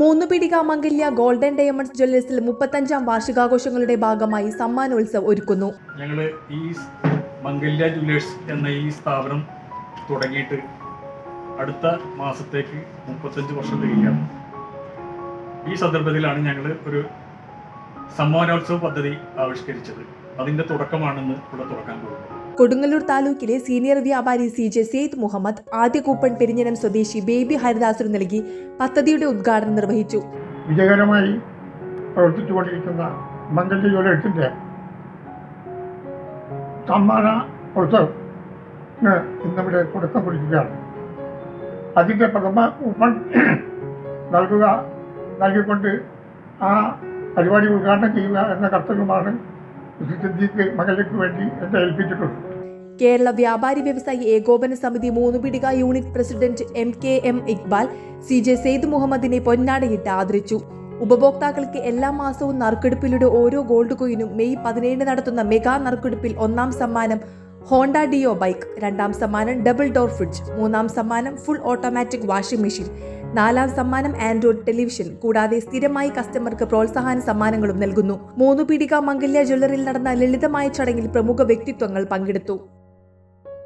മൂന്ന് പിടിക മംഗല്യ golden diamonds ജ്വല്ലേഴ്സിൽ മുപ്പത്തഞ്ചാം വാർഷികാഘോഷങ്ങളുടെ ഭാഗമായി സമ്മാനോത്സവം ഒരുക്കുന്നു. ഞങ്ങൾ ഈ മംഗല്യ ജ്വല്ലേഴ്സ് എന്ന ഈ സ്ഥാപനം തുടങ്ങിയിട്ട് അടുത്ത മാസത്തേക്ക് മുപ്പത്തഞ്ച് വർഷം തികയാണ് ഈ സന്ദർഭത്തിലാണ് ഞങ്ങൾ ഒരു സമ്മാനോത്സവ പദ്ധതി ആവിഷ്കരിച്ചത്. അതിന്റെ തുടക്കമാണെന്ന് ഇവിടെ തുടക്കാൻ പോകുന്നത് കൊടുങ്ങല്ലൂർ താലൂക്കിലെ സീനിയർ വ്യാപാരി സി ജെ സെയ്ദ് മുഹമ്മദ് ആദ്യ കൂപ്പൺ പെരിഞ്ഞനം സ്വദേശി ബേബി ഹരിദാസിന് നൽകി പദ്ധതിയുടെ ഉദ്ഘാടനം നിർവഹിച്ചു. വിജയകരമായി പ്രവർത്തിച്ചുകൊണ്ടിരിക്കുന്ന മംഗല്യ ജ്വല്ലേഴ്സിന്റെ സമ്മാന ഇന്നിവിടെ തുടക്കം കുറിക്കുകയാണ്. അതിന്റെ പ്രഥമ കൂപ്പൺ നൽകുക നൽകിക്കൊണ്ട് ആ പരിപാടി ഉദ്ഘാടനം ചെയ്യുക എന്ന കർത്തവ്യമാണ് സിദ്ദീഖ് മംഗല്യക്ക് വേണ്ടി എന്നെ ഏൽപ്പിച്ചിട്ടുള്ളത്. കേരള വ്യാപാരി വ്യവസായി ഏകോപന സമിതി Moonnupeedika unit president M K M Iqbal C J Syed മുഹമ്മദിനെ പൊന്നാടയിട്ട് ആദരിച്ചു. ഉപഭോക്താക്കൾക്ക് എല്ലാ മാസവും നറുക്കെടുപ്പിലൂടെ ഓരോ ഗോൾഡ് കോയിനും മെയ് പതിനേഴിന് നടത്തുന്ന മെഗാ നറുക്കെടുപ്പിൽ ഒന്നാം സമ്മാനം ഹോണ്ട ഡിയോ ബൈക്ക് രണ്ടാം സമ്മാനം ഡബിൾ ഡോർ ഫ്രിഡ്ജ് മൂന്നാം സമ്മാനം ഫുൾ ഓട്ടോമാറ്റിക് വാഷിംഗ് മെഷീൻ നാലാം സമ്മാനം ആൻഡ്രോയിഡ് ടെലിവിഷൻ കൂടാതെ സ്ഥിരമായി കസ്റ്റമർക്ക് പ്രോത്സാഹന സമ്മാനങ്ങളും നൽകുന്നു. മൂന്നു പീടിക മംഗല്യ ജ്വല്ലറിയിൽ നടന്ന ലളിതമായ ചടങ്ങിൽ പ്രമുഖ വ്യക്തിത്വങ്ങൾ പങ്കെടുത്തു.